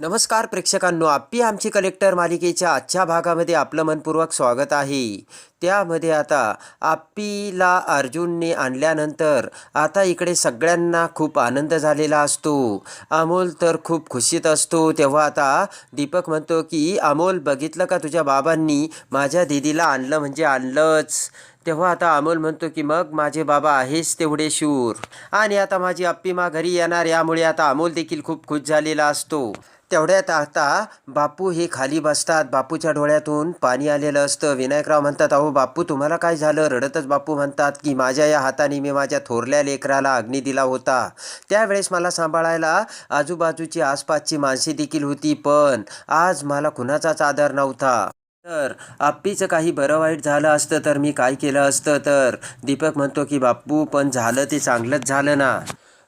नमस्कार प्रेक्षकांनो आप्पी आमची कलेक्टर मालिकेच्या आजच्या भागामध्ये आपलं मनपूर्वक स्वागत आहे. त्यामध्ये आता आप्पीला अर्जुनने आणल्यानंतर आता इकडे सगळ्यांना खूप आनंद झालेला असतो. अमोल तर खूप खुशीत असतो. तेव्हा आता दीपक म्हणतो की अमोल बघितलं का तुझ्या बाबांनी माझ्या दीदीला आणलं म्हणजे आणलंच. तेव्हा आता अमोल म्हणतो की मग माझे बाबा आहेच तेवढे शूर आणि आता माझी अप्पीमा घरी येणार. यामुळे आता अमोल देखील खूप खुश झालेला असतो. तेवढ्यात आता बापू हे खाली बसतात. बापूच्या डोळ्यातून पाणी आलेलं असतं. विनायकराव म्हणतात अहो बापू तुम्हाला काय झालं? रडतच बापू म्हणतात की माझ्या या हाताने मी माझ्या थोरल्या लेकराला अग्नी दिला होता. त्यावेळेस मला सांभाळायला आजूबाजूची आसपासची माणसे देखील होती पण आज मला कुणाचाच आदर नव्हता. तर आप्पीचं काही बरं वाईट झालं असतं तर मी काय केलं असतं? तर दीपक म्हणतो की बापू पण झालं ते चांगलंच झालं ना.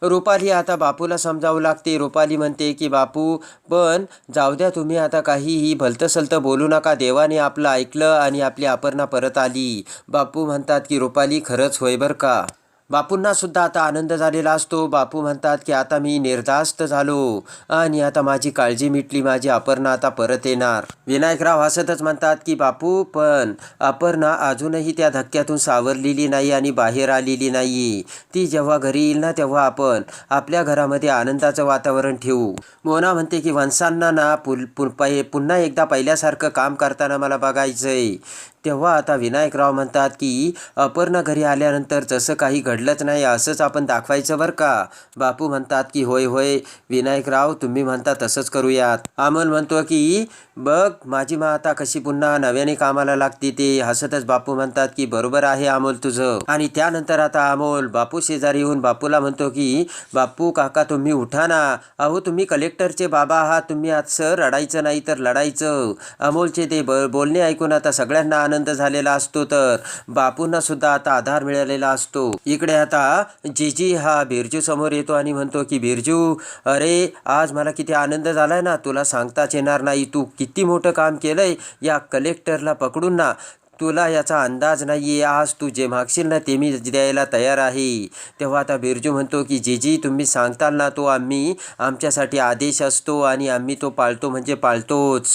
रुपाली आता बापूला समजावं लागते. रुपाली म्हणते की बापू पण जाऊ द्या तुम्ही आता काहीही भलतंसलतं बोलू नका. देवाने आपलं ऐकलं आणि आपली अपर्णा परत आली. बापू म्हणतात की रुपाली खरंच होय बरं का? बापूंना सुद्धा आता आनंद झालेला असतो. बापू म्हणतात की आता मी निर्धास्त झालो. आणि आता माझी काळजी मिटली. माझी अपर्णा आता परत येणार. विनायकराव हसतच म्हणतात की बापू पण अपर्णा अजूनही त्या धक्क्यातून सावरलेली नाही आणि बाहेर आलेली नाही ती जेव्हा घरी येईल ना तेव्हा आपण आपल्या घरामध्ये आनंदाचं वातावरण ठेवू. मोना म्हणते की वंशांना ना पुल पुन्हा एकदा पहिल्यासारखं काम करताना मला बघायचंय. तेव्हा आता विनायकराव म्हणतात की अपर्णा घरी आल्यानंतर जसं काही घडलंच नाही असंच आपण दाखवायचं बरं का? बापू म्हणतात की होय होय विनायकराव तुम्ही म्हणता तसंच करूयात. अमोल म्हणतो की बघ माझी मा आता कशी पुन्हा नव्याने कामाला लागते ते हसतच बापू म्हणतात की बरोबर आहे अमोल तुझं. आणि त्यानंतर आता अमोल बापू शेजारी येऊन बापूला म्हणतो की बापू काका तुम्ही उठा ना. अहो तुम्ही कलेक्टरचे बाबा आहात तुम्ही आज सर रडायचं नाही तर लढायचं. अमोलचे ते ब बोलणे ऐकून आता सगळ्यांना आनंद झालेला असतो तर बापूंना सुद्धा आता आधार मिळालेला असतो. इकडे आता जीजी हा बिरजू समोर येतो आणि म्हणतो की बिरजू अरे आज मला किती आनंद झालाय ना. तुला सांगताच येणार नाही. तू किती मोठं काम केलंय या कलेक्टरला पकडून ना. तुला याचा अंदाज नाही आहे आज तू जे मागशील ना ते मी द्यायला तयार आहे. तेव्हा आता बिरजू म्हणतो की जे जी तुम्ही सांगताल ना तो आम्ही आमच्यासाठी आदेश असतो आणि आम्ही तो पाळतो म्हणजे पाळतोच.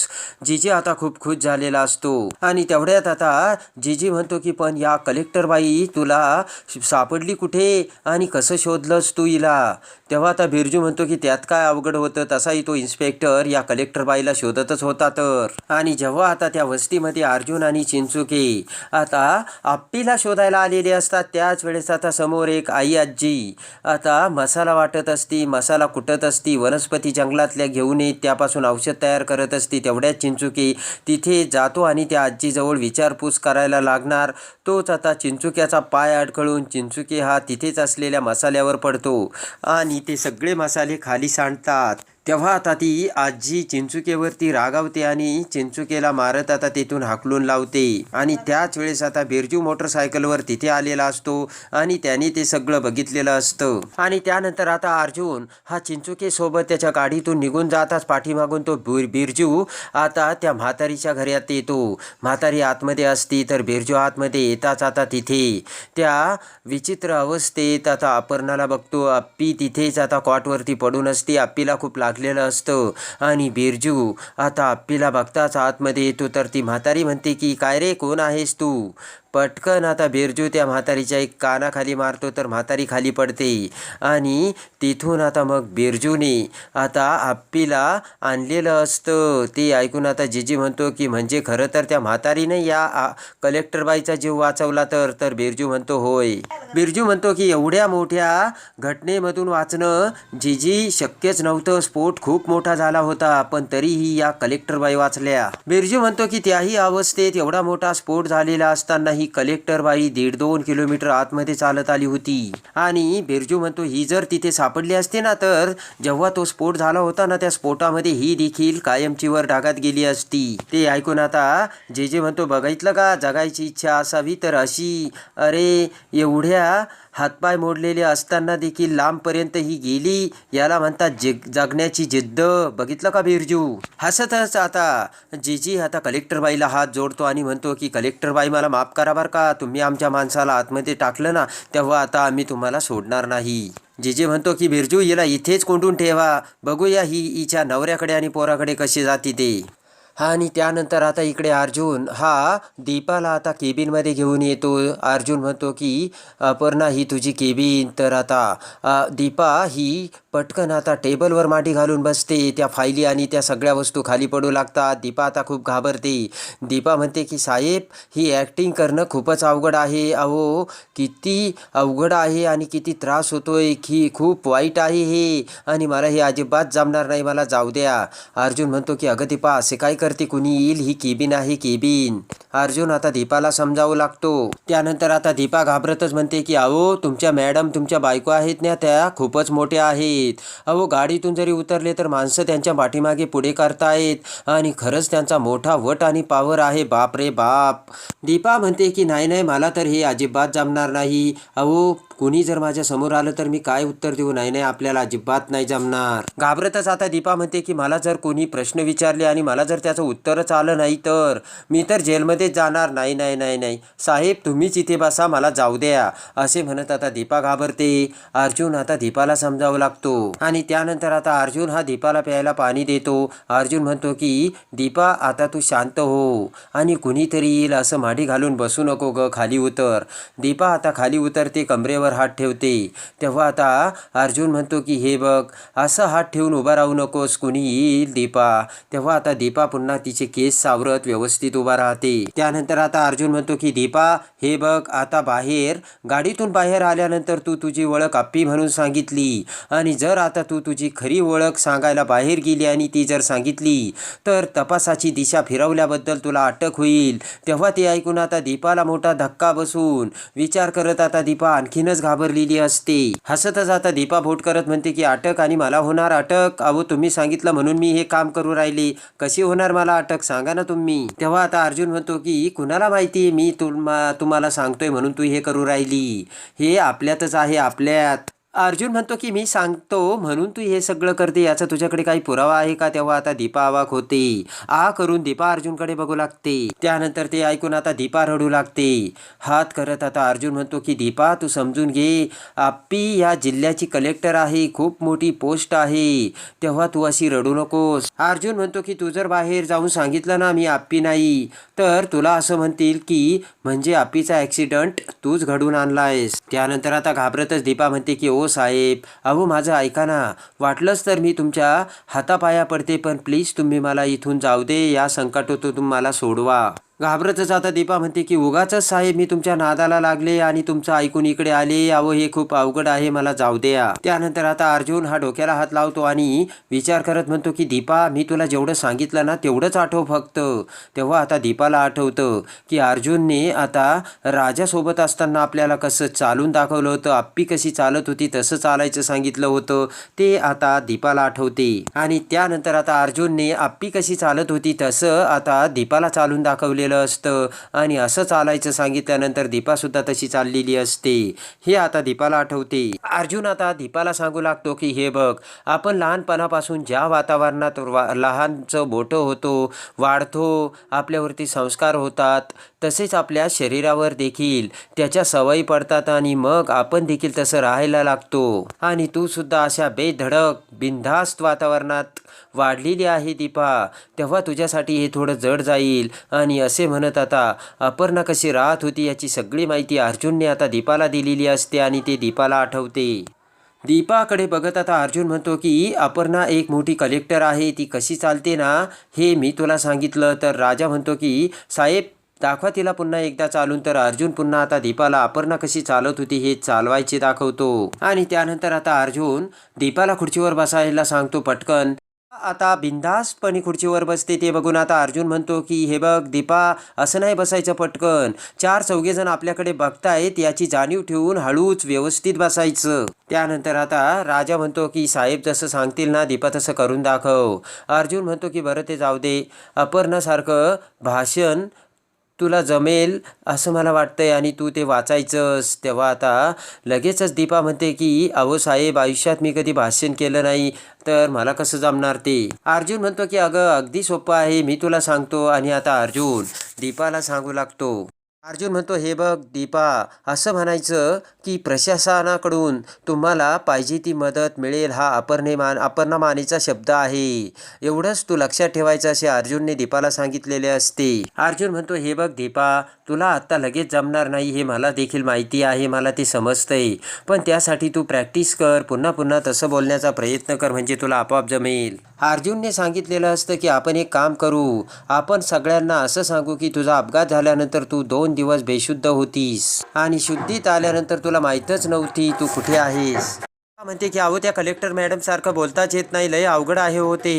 जीजी आता खूप खुश झालेला असतो. आणि तेवढ्यात आता जीजी म्हणतो की पण या कलेक्टर बाई तुला सापडली कुठे? आणि कसं शोधलंस तू हिला? तेव्हा आता बिरजू म्हणतो की त्यात काय अवघड होतं? तसाही तो इन्स्पेक्टर या कलेक्टर बाईला शोधतच होता तर. आणि जेव्हा आता त्या वस्तीमध्ये अर्जुन आणि चिंचुके आता आप्पीला शोधायला आलेले असतात त्याच वेळेस आता समोर एक आई आजी आता मसाला वाटत असती मसाला कुटत असती वनस्पती जंगलातल्या घेऊन येत त्यापासून औषध तयार करत असती तेवढ्याच चिंचुकी तिथे जातो आणि त्या आजीजवळ विचारपूस करायला लागणार. तोच आता चिंचुक्याचा पाय अडखळून चिंचुकी हा तिथेच असलेल्या मसाल्यावर पडतो आणि ते सगळे मसाले खाली सांडतात. तेव्हा आता ती आजी चिंचुकेवरती रागावते आणि चिंचुकेला मारत आता तिथून हाकलून लावते. आणि त्याच वेळेस आता बिरजू मोटरसायकलवर तिथे आलेला असतो आणि त्याने ते सगळं बघितलेलं असतं. आणि त्यानंतर आता अर्जुन हा चिंचुकेसोबत त्याच्या गाडीतून निघून जाताच पाठीमागून तो बिर- बिरजू आता त्या म्हातारीच्या घरात येतो. म्हातारी आतमध्ये असती तर बिरजू आतमध्ये येताच आता तिथे. त्या विचित्र अवस्थेत आता अपर्णाला बघतो. अप्पी तिथेच आता कॉटवरती पडून असते. अप्पीला खूप लागलेलं असतं. आणि बिरजू आता अप्पीला बघताच आतमध्ये येतो तर ती म्हातारी म्हणते की काय रे कोण आहेस तू? पटकन आता बिरजू त्या म्हातारीच्या एक कानाखाली मारतो तर म्हातारी खाली पडते. आणि तिथून आता मग बिरजूने आता आप्पीला आणलेलं असतं. ते ऐकून आता जिजी म्हणतो की म्हणजे खरं तर त्या म्हातारीने या कलेक्टरबाईचा जीव वाचवला तर? तर बिरजू म्हणतो होय. बिरजू म्हणतो की एवढ्या मोठ्या घटनेमधून वाचणं जिजी शक्यच नव्हतं. स्फोट खूप मोठा झाला होता पण तरीही या कलेक्टरबाई वाचल्या. बिरजू म्हणतो की त्याही अवस्थेत एवढा मोठा स्फोट झालेला असतानाही कलेक्टर बाई दीड दोन किलोमीटर आतमध्ये चालत आली होती. आणि बिरजू म्हणतो ही जर तिथे सापडली असते ना तर जेव्हा तो स्फोट झाला होता ना त्या स्फोटामध्ये ही देखील कायमची वर डागात गेली असती. ते ऐकून आता जे जे म्हणतो बघितलं का? जगायची इच्छा असावी तर अशी. अरे एवढ्या हातपाय मोडलेले असताना देखील लांबपर्यंत ही गेली. याला म्हणतात जग जगण्याची जिद्द. बघितलं का बिरजू? हसतच आता. जीजी आता कलेक्टर बाईला हात जोडतो आणि म्हणतो की कलेक्टर बाई मला माफ करा बरं का. तुम्ही आमच्या माणसाला आतमध्ये टाकलं ना तेव्हा आता आम्ही तुम्हाला सोडणार नाही. जीजी म्हणतो की बिरजू हिला इथेच कोंडून ठेवा. बघूया ही हिच्या नवऱ्याकडे आणि पोराकडे कशी जाती ते. हा आणि त्यानंतर आता इकडे अर्जुन हा दीपाला आता केबिनमध्ये घेऊन येतो. अर्जुन म्हणतो की अपर्णा ही तुझी केबिन तर आता दीपा ही पटकन आता टेबलवर मांडी घालून बसते. त्या फायली आणि त्या सगळ्या वस्तू खाली पडू लागतात. दीपा आता खूप घाबरते. दीपा म्हणते की साहेब ही ॲक्टिंग करणं खूपच अवघड आहे. अहो किती अवघड आहे आणि किती त्रास होतोय. की खूप वाईट आहे हे. आणि मला हे अजिबात जमणार नाही. मला जाऊ द्या. अर्जुन म्हणतो की अगं दीपा असे काय करते कुणी येईल ही केबिन आहे केबिन. अर्जुन आता दीपाला समजावू लागतो. त्यानंतर आता दीपा घाबरतच म्हणते की अहो तुमच्या मॅडम तुमच्या बायको आहेत ना त्या खूपच मोठ्या आहेत. अहो गाडीतून जरी उतरले तर माणसं त्यांच्या पाठीमागे पुढे करतायत आणि खरंच त्यांचा मोठा वट आणि पावर आहे. बाप रे बाप. दीपा म्हणते की नाही नाही मला तर हे अजिबात जमणार नाही. अहो कुणी जर माझ्यासमोर आलं तर मी काय उत्तर देऊ? नाही नाही आपल्याला अजिबात नाही जमणार. घाबरतच आता दीपा म्हणते की मला जर कोणी प्रश्न विचारले आणि मला जर त्याचं उत्तरच आलं नाही तर मी तर जेलमध्येच जाणार. नाही नाही नाही नाही. साहेब तुम्हीच इथे बसा मला जाऊ द्या. असे म्हणत आता दीपा घाबरते. अर्जुन आता दीपाला समजावं लागतो. आणि त्यानंतर आता अर्जुन हा दीपाला प्यायला पाणी देतो. अर्जुन म्हणतो की दीपा आता तू शांत हो आणि कुणीतरी येईल असं माडी घालून बसू नको ग खाली उतर. दीपा आता खाली उतरते कमरेवर हात ठेवते. तेव्हा आता अर्जुन म्हणतो की हे बघ असं हात ठेवून उभा राहू नकोस कुणी येईल दीपा. तेव्हा आता दीपा पुन्हा तिचे केस सावरत व्यवस्थित उभा राहते. त्यानंतर आता अर्जुन म्हणतो की दीपा हे बघ आता बाहेर गाडीतून बाहेर आल्यानंतर तू तुझी ओळख आप्पी म्हणून सांगितली. आणि जर आता तू तुझी खरी ओळख सांगायला बाहेर गेली आणि ती जर सांगितली तर तपासाची दिशा फिरवल्याबद्दल तुला अटक होईल. तेव्हा ते ऐकून आता दीपाला मोठा धक्का बसून विचार करत आता दीपा आणखीनच घाबरलेली असते. हसतच आता दीपा भोट करत म्हणते की अटक आणि मला होणार अटक. अहो तुम्ही सांगितलं म्हणून मी हे काम करू राहिले. कशी होणार मला अटक? सांगा ना तुम्ही. तेव्हा आता अर्जुन म्हणतो की कुणाला माहिती मी तुम्हाला सांगतोय म्हणून तू हे करू राहिली. हे आपल्यातच आहे आपल्यात. अर्जुन म्हणतो की मी सांगतो म्हणून तू हे सगळं करते याचा तुझ्याकडे काही पुरावा आहे का? तेव्हा आता दीपा आवाक होते. आ करून दीपा अर्जुनकडे बघू लागते. त्यानंतर ते ऐकून आता दीपा रडू लागते. हात करत आता अर्जुन म्हणतो की दीपा तू समजून घे. आप्पी या जिल्ह्याची कलेक्टर आहे. खूप मोठी पोस्ट आहे. तेव्हा तू अशी रडू नकोस. अर्जुन म्हणतो की तू जर बाहेर जाऊन सांगितलं ना मी आप्पी नाही तर तुला असं म्हणतील की म्हणजे आप्पीचा ॲक्सिडंट तूच घडून आणलायस. त्यानंतर आता घाबरतच दीपा म्हणते की ओ साहेब अहो माझं ऐका ना. वाटलंच तर मी तुमच्या हातापाया पडते पण प्लीज तुम्ही मला इथून जाऊ दे या संकटातून मला सोडवा. घाबरतच आता दीपा म्हणते की उगाच साहेब मी तुमच्या नादाला लागले आणि तुमचं ऐकून इकडे आले. अहो हे खूप अवघड आहे मला जाऊ द्या. त्यानंतर आता अर्जुन हा डोक्याला हात लावतो आणि विचार करत म्हणतो की दीपा मी तुला जेवढं सांगितलं ना तेवढंच आठव फक्त. तेव्हा आता दीपाला आठवतं की अर्जुनने आता राजासोबत असताना आपल्याला कसं चालून दाखवलं होतं आप्पी कशी चालत होती तसं चालायचं सांगितलं होतं ते आता दीपाला आठवते. आणि त्यानंतर आता अर्जुनने आप्पी कशी चालत होती तसं आता दीपाला चालून दाखवले केलेलं असतं. आणि असं चालायचं सांगितल्यानंतर दीपासुद्धा तशी चाललेली असते. हे आता दीपाला आठवते. अर्जुन आता दीपाला सांगू लागतो की हे बघ आपण लहानपणापासून ज्या वातावरणात वा लहानचं मोठं होतो वाढतो आपल्यावरती संस्कार होतात तसेच आपल्या शरीरावर देखील. त्याच्या सवयी पडतात आणि मग आपण देखील तसं राहायला लागतो. आणि तू सुद्धा अशा बेधडक बिनधास्त वातावरणात वाढलेली आहे दीपा. तेव्हा तुझ्यासाठी हे थोडं जड जाईल. आणि असे म्हणत आता अपर्णा कशी राहत होती याची सगळी माहिती अर्जुनने आता दीपाला दिलेली असते आणि ते दीपाला आठवते. दीपाकडे बघत आता अर्जुन म्हणतो की अपर्णा एक मोठी कलेक्टर आहे. ती कशी चालते ना? हे मी तुला सांगितलं. तर राजा म्हणतो की साहेब दाखवा तिला पुन्हा एकदा चालून. तर अर्जुन पुन्हा आता दीपाला अपर्णा कशी चालत होती हे चालवायचे दाखवतो. आणि त्यानंतर आता अर्जुन दीपाला खुर्चीवर बसायला सांगतो पटकन. आता बिंदासपणे खुर्चीवर बसते ते बघून. आता अर्जुन म्हणतो की हे बघ दीपा असं नाही बसायचं पटकन. चार चौघेजण आपल्याकडे बघतायत याची जाणीव ठेवून हळूच व्यवस्थित बसायचं. त्यानंतर आता राजा म्हणतो की साहेब जसं सांगतील ना दीपा तसं करून दाखव. अर्जुन म्हणतो की बरं ते जाऊ दे. अपर्णासारखं भाषण तुला जमेल असं मला वाटतंय आणि तू ते वाचायचंस. तेव्हा आता लगेचच दीपा म्हणते की अहो साहेब आयुष्यात मी कधी भाषण केलं नाही तर मला कसं जमणार ते? अर्जुन म्हणतो की अगं अगदी सोपं आहे मी तुला सांगतो आणि आता अर्जुन दीपाला सांगू लागतो. अर्जुन म्हणतो हे बघ दीपा असं म्हणायचं की प्रशासनाकडून तुम्हाला पाहिजे ती मदत मिळेल हा अपर्णे मान अपर्णा मानेचा शब्द आहे. एवढंच तू लक्षात ठेवायचं असे अर्जुनने दीपाला सांगितलेले असते. अर्जुन म्हणतो हे बघ दीपा तुला आत्ता लगेच जमणार नाही हे मला देखील माहिती आहे मला ते समजतंय. पण त्यासाठी तू प्रॅक्टिस कर पुन्हा पुन्हा तसं बोलण्याचा प्रयत्न कर म्हणजे तुला आपोआप जमेल. अर्जुनने सांगितलेलं असतं की आपण एक काम करू आपण सगळ्यांना असं सांगू की तुझा अपघात झाल्यानंतर तू दोन दिवस बेशुद्ध होतीस. आणि शुद्धीत आल्यानंतर तुला माहीतच नव्हती तू कुठे आहेस. म्हणते की अहो त्या कलेक्टर मॅडमसारखं बोलताच येत नाही. लय अवघड आहे होते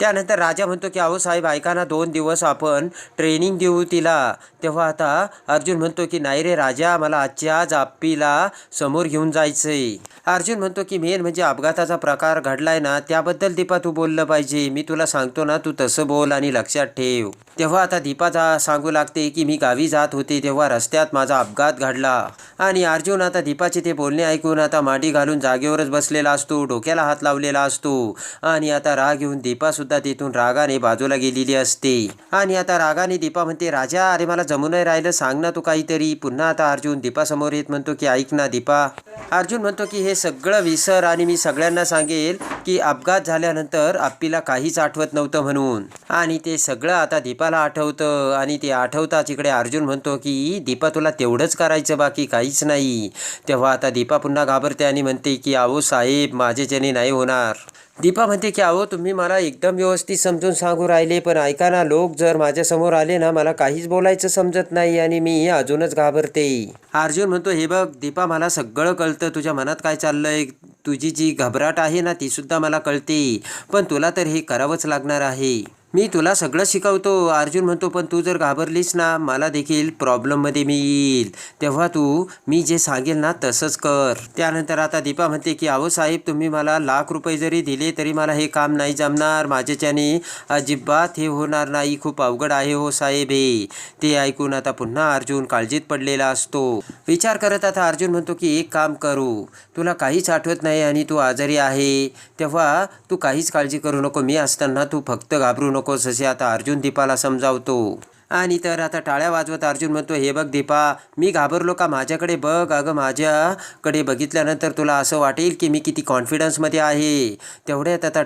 त्यानंतर राजा म्हणतो की अहो साहेब ऐकाना दोन दिवस आपण ट्रेनिंग देऊ तिला. तेव्हा आता अर्जुन म्हणतो की नाही रे राजा मला आजच्या आज आप्पीला समोर घेऊन जायचंय. अर्जुन म्हणतो की मेन म्हणजे अपघाताचा प्रकार घडलाय ना त्याबद्दल दीपा तू बोललं पाहिजे. मी तुला सांगतो ना तू तसं बोल आणि लक्षात ठेव. तेव्हा आता दीपाचा सांगू लागते की मी गावी जात होते तेव्हा रस्त्यात माझा अपघात घडला. आणि अर्जुन आता दीपाचे ते बोलणे ऐकून आता माडी घालून जागेवर जागेवरच बसलेला असतो डोक्याला हात लावलेला असतो. आणि आता राग घेऊन दीपा सुद्धा तिथून रागाने बाजूला गेलेली असते. आणि आता रागाने दीपा म्हणते राजा अरे मला जमू नाही राहिलं सांग ना तू काहीतरी. पुन्हा आता अर्जुन दीपासमोर येत म्हणतो की ऐक ना दीपा. अर्जुन म्हणतो की हे सगळं विसर आणि मी सगळ्यांना सांगेल की अपघात झाल्यानंतर आप्पीला काहीच आठवत नव्हतं म्हणून. आणि ते सगळं आता दीपाला आठवतं. आणि ते आठवताच इकडे अर्जुन म्हणतो की दीपा तुला तेवढंच करायचं बाकी काहीच नाही. तेव्हा आता दीपा पुन्हा घाबरते आणि म्हणते की अहो साहेब माझ्याच्याने नाही होणार. दीपा म्हणते की अहो तुम्ही मला एकदम व्यवस्थित समजून सांगू राहिले पण ऐका ना लोक जर माझ्यासमोर आले ना मला काहीच बोलायचं समजत नाही आणि मी अजूनच घाबरते. अर्जुन म्हणतो हे बघ दीपा मला सगळं कळतं. तुझ्या मनात काय चाललंय? तुझी जी घबराट आहे ना ती सुद्धा मला कळते. पण तुला तर हे करावंच लागणार आहे. मी तुला सगळं शिकवतो. अर्जुन म्हणतो पण तू जर घाबरलीस ना मला देखील प्रॉब्लेममध्ये मी येईल. तेव्हा तू मी जे सांगेल ना तसंच कर. त्यानंतर आता दीपा म्हणते की अहो साहेब तुम्ही मला लाख रुपये जरी दिले तरी मला हे काम नाही जमणार. माझ्याच्याने अजिबात हे होणार नाही. खूप अवघड आहे हो साहेब हे. ते ऐकून आता पुन्हा अर्जुन काळजीत पडलेला असतो. विचार करत आता अर्जुन म्हणतो की एक काम करू. तुला काहीच आठवत नाही आणि तू आजारी आहे. तेव्हा तू काहीच काळजी करू नको. मी असताना तू फक्त घाबरू नकोस असे आता अर्जुन दीपाला समजावतो. आणि तर आता टाळ्या वाजवत अर्जुन म्हणतो हे बघ दीपा मी घाबरलो का माझ्याकडे बघ. अगं माझ्याकडे बघितल्यानंतर तुला असं वाटेल की मी किती कॉन्फिडन्समध्ये आहे. तेवढ्यात आता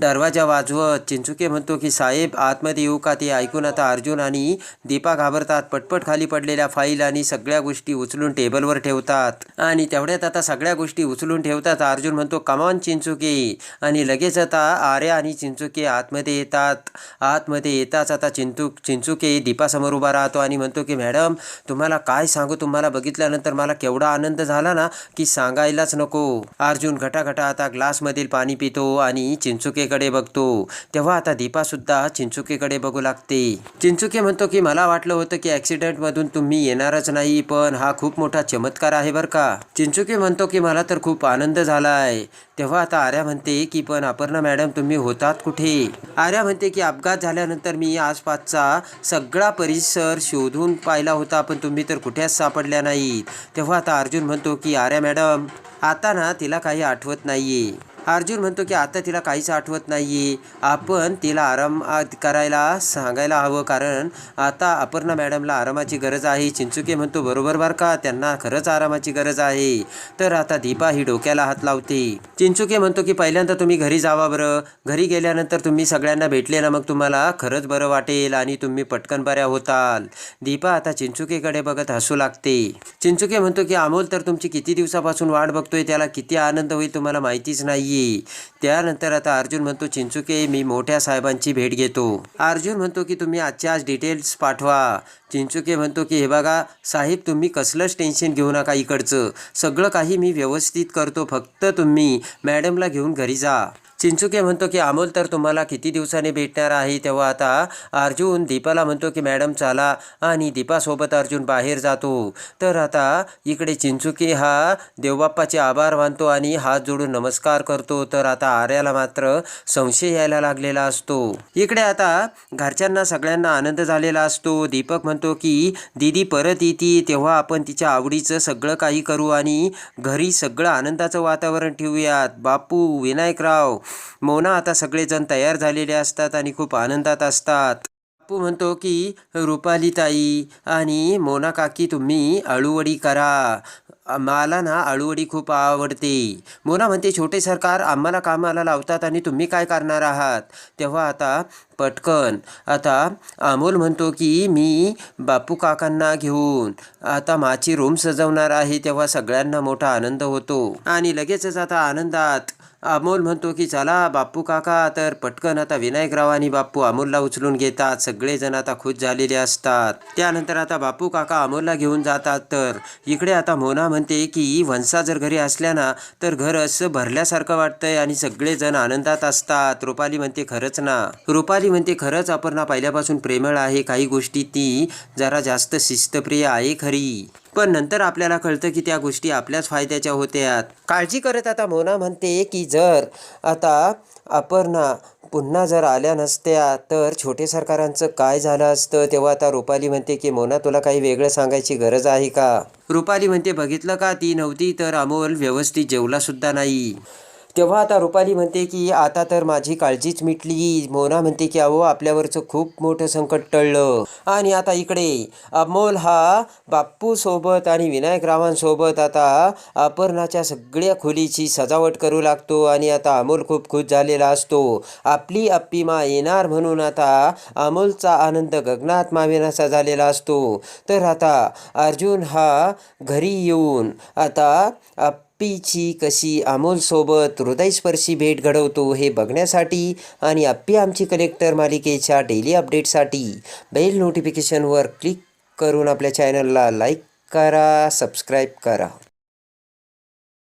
दरवाजा वाजवत चिंचुके म्हणतो की साहेब आतमध्ये येऊ का ते ऐकून आता अर्जुन आणि दीपा घाबरतात. पटपट खाली पडलेल्या फाईल आणि सगळ्या गोष्टी उचलून टेबलवर ठेवतात. आणि तेवढ्यात आता सगळ्या गोष्टी उचलून ठेवतात अर्जुन म्हणतो कमान चिंचुके. आणि लगेच आता आर्या आणि चिंचुके आतमध्ये येतात. आतमध्ये येताच आता चिंतू चिंचुके दीपासमोर उभा राहतो आणि म्हणतो की मॅडम तुम्हाला काय सांगू? तुम्हाला बघितल्यानंतर मला केवढा आनंद झाला ना की सांगायलाच नको. अर्जुन घटाघटा आता ग्लासमधील पाणी पितो आणि चिंचुकेकडे बघतो. तेव्हा आता दीपासुद्धा चिंचुकेकडे बघू लागते. चिंचुके म्हणतो की मला वाटलं होतं की ॲक्सिडेंटमधून तुम्ही येणारच नाही पण हा खूप मोठा चमत्कार आहे बरं का. चिंचुके म्हणतो की मला तर खूप आनंद झालाय. तेव्हा आता आर्या म्हणते की पण अपर्णा मॅडम तुम्ही होतात कुठे? आर्या म्हणते की अपघात झाल्यानंतर मी आसपासचा सगळा परिसर शोधून पाहिला होता पण तुम्ही तर कुठेच सापडल्या नाहीत. तेव्हा आता अर्जुन म्हणतो की आर्या मॅडम आता ना तिला काही आठवत नाहीये. अर्जुन म्हणतो की आता तिला काहीच आठवत नाही आपण तिला आराम करायला सांगायला हवं कारण आता अपर्णा मॅडमला आरामाची गरज आहे. चिंचुके म्हणतो बरोबर बरं का? त्यांना खरंच आरामाची गरज आहे. तर आता दीपा ही डोक्याला हात लावते. चिंचुके म्हणतो की पहिल्यांदा तुम्ही घरी जावा बरं. घरी गेल्यानंतर तुम्ही सगळ्यांना भेटले ना मग तुम्हाला खरंच बरं वाटेल आणि तुम्ही पटकन बऱ्या होताल. दीपा आता चिंचुकेकडे बघत हसू लागते. चिंचुके म्हणतो की अमोल तर तुमची किती दिवसापासून वाट बघतोय? त्याला किती आनंद होईल तुम्हाला माहितीच नाही नाही त्यानंतर आता अर्जुन म्हणतो चिंचुके मी मोठ्या साहेबांची भेट घेतो. अर्जुन म्हणतो की तुम्ही आजच्या आज डिटेल्स पाठवा. चिंचुके म्हणतो की हे बघा साहेब तुम्ही कसलंच टेन्शन घेऊ नका इकडचं. सगळं काही मी व्यवस्थित करतो फक्त तुम्ही मॅडमला घेऊन घरी जा. चिंचुके म्हणतो की अमोल तर तुम्हाला किती दिवसांनी भेटणार आहे? तेव्हा आता अर्जुन दीपाला म्हणतो की मॅडम चला आणि दीपासोबत अर्जुन बाहेर जातो. तर आता इकडे चिंचुके हा देवबाप्पाचे आभार मानतो आणि हात जोडून नमस्कार करतो. तर आता आर्याला मात्र संशय यायला लागलेला असतो. इकडे आता घरच्यांना सगळ्यांना आनंद झालेला असतो. दीपक म्हणतो की दीदी परत येते. तेव्हा आपण तिच्या आवडीचं सगळं काही करू आणि घरी सगळं आनंदाचं वातावरण ठेवूयात. बापू विनायकराव मोना आता सगळेजण तयार झालेले असतात आणि खूप आनंदात असतात. बापू म्हणतो की रुपाली ताई आणि मोना काकी तुम्ही अळूवडी करा. मला ना अळूवडी खूप आवडते. मोना म्हणते छोटे सरकार आम्हाला कामाला लावतात आणि तुम्ही काय करणार आहात? तेव्हा आता पटकन आता अमोल म्हणतो की मी बापू काकांना घेऊन आता माझी रूम सजवणार आहे. तेव्हा सगळ्यांना मोठा आनंद होतो. आणि लगेचच आता आनंदात अमोल म्हणतो की चला बाप्पू काका तर पटकन आता विनायकराव आणि बाप्पू अमोलला उचलून घेतात. सगळेजण आता खुश झालेले असतात. त्यानंतर आता बाप्पू काका अमोलला घेऊन जातात. तर इकडे आता मोना म्हणते की वंसा जर घरी असल्या ना तर घर असं भरल्यासारखं वाटतंय आणि सगळेजण आनंदात असतात. रुपाली म्हणते खरंच ना. रुपाली म्हणते खरंच अपर्णा पहिल्यापासून प्रेमळ आहे. काही गोष्टी ती जरा जास्त शिस्तप्रिय आहे खरी. पण नंतर आपल्याला कळतं की त्या गोष्टी आपल्याच फायद्याच्या होत्या काळजी करत आता मोना म्हणते की जर आता अपर्णा पुन्हा जर आल्या नसत्या तर छोटे सरकारांचं काय झालं असतं? तेव्हा आता रुपाली म्हणते की मोना तुला काही वेगळं सांगायची गरज आहे का? रुपाली म्हणते बघितलं का? ती नव्हती तर अमोल व्यवस्थित जेवला सुद्धा नाही. तेव्हा आता रुपाली म्हणते की आता तर माझी काळजीच मिटली. मोना म्हणते की अहो आपल्यावरचं खूप मोठं संकट टळलं. आणि आता इकडे अमोल हा बाप्पूसोबत आणि आणि विनायकरावांसोबत आता अपर्णाच्या सगळ्या खोलीची सजावट करू लागतो आणि आता अमोल खूप खुश झालेला असतो. आपली अप्पीमा येणार म्हणून आता अमोलचा आनंद गगनात मावेनासा झालेला असतो. तर आता अर्जुन हा घरी येऊन आता आप्पीची कशी अमोलसोबत हृदयस्पर्शी भेट घडवतो हे बघण्यासाठी आणि अप्पी आमची कलेक्टर मालिकेच्या डेली अपडेटसाठी बेल नोटिफिकेशनवर क्लिक करून आपल्या चॅनलला लाईक करा सबस्क्राईब करा.